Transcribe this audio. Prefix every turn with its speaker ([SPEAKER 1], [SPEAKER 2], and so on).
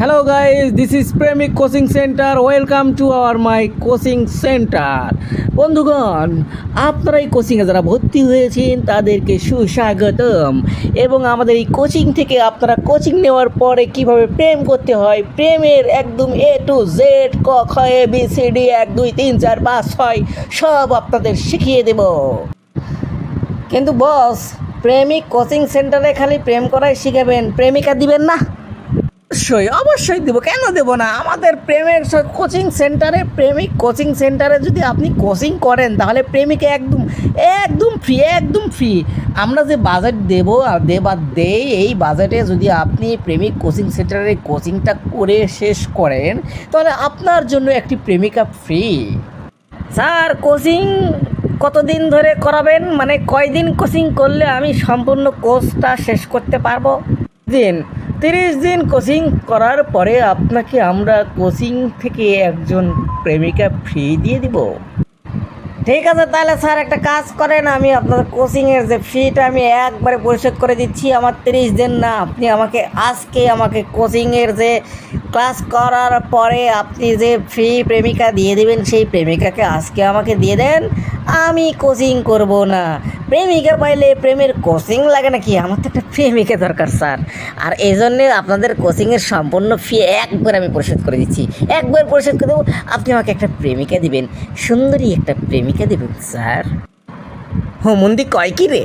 [SPEAKER 1] Hello guys this is Premik coaching centre welcome to our my coaching centre বন্ধুগণ, আপনারা এই কোচিংয়ে যারা ভর্তি হয়েছেন, তাদেরকে সুস্বাগতম। এবং আমাদের এই কোচিং থেকে আপনারা কোচিং নেওয়ার পরে কীভাবে প্রেম করতে হয়, প্রেমের একদম এ টু জেড ক, খ, এ বি সি ডি এক, দুই, তিন, চার, পাঁচ, ছয়, সব আপনাদের শিখিয়ে দেব। কিন্তু বস, প্রেমিক কোচিং সেন্টারে খালি প্রেম করাই শিখাবেন, প্রেমিকা দিবেন না। অবশ্যই অবশ্যই দেবো। কেন দেবো না? আমাদের প্রেমের কোচিং সেন্টারে প্রেমিক কোচিং সেন্টারে যদি আপনি কোচিং করেন, তাহলে প্রেমিকা একদম একদম ফ্রি একদম ফ্রি আমরা যে বাজেট দেবো, আর দেবা দেই, এই বাজেটে যদি আপনি প্রেমিক কোচিং সেন্টারে কোচিংটা করে শেষ করেন, তাহলে আপনার জন্য একটি প্রেমিকা ফ্রি স্যার কোচিং কতদিন ধরে করাবেন? মানে কয়দিন কোচিং করলে আমি সম্পূর্ণ কোর্সটা শেষ করতে পারব? দিন। তিরিশ দিন কোচিং করার পরে আপনাকে আমরা কোচিং থেকে একজন প্রেমিকা ফ্রি দিয়ে দিব। ঠিক আছে, তাহলে স্যার একটা কাজ করেন, আমি আপনার কোচিংয়ের যে ফিটা আমি একবারে পরিশোধ করে দিচ্ছি, আমার তিরিশ দিন না, আপনি আমাকে আজকে আমাকে কোচিংয়ের যে ক্লাস করার পরে আপনি যে ফ্রি প্রেমিকা দিয়ে দেবেন, সেই প্রেমিকাকে আজকে আমাকে দিয়ে দেন, আমি কোচিং করব না। প্রেমিকা পাইলে প্রেমের কোচিং লাগে নাকি? আমার তো একটা প্রেমিকা দরকার, স্যার। আর এই জন্যে আপনাদের কোচিংয়ের সম্পূর্ণ ফি একবার আমি পরিশোধ করে দিচ্ছি। একবার পরিশোধ করে দেবো, আপনি আমাকে একটা প্রেমিকা দিবেন। সুন্দরী একটা প্রেমিকা দেবেন, স্যার। হো মন্দির কয় কি রে?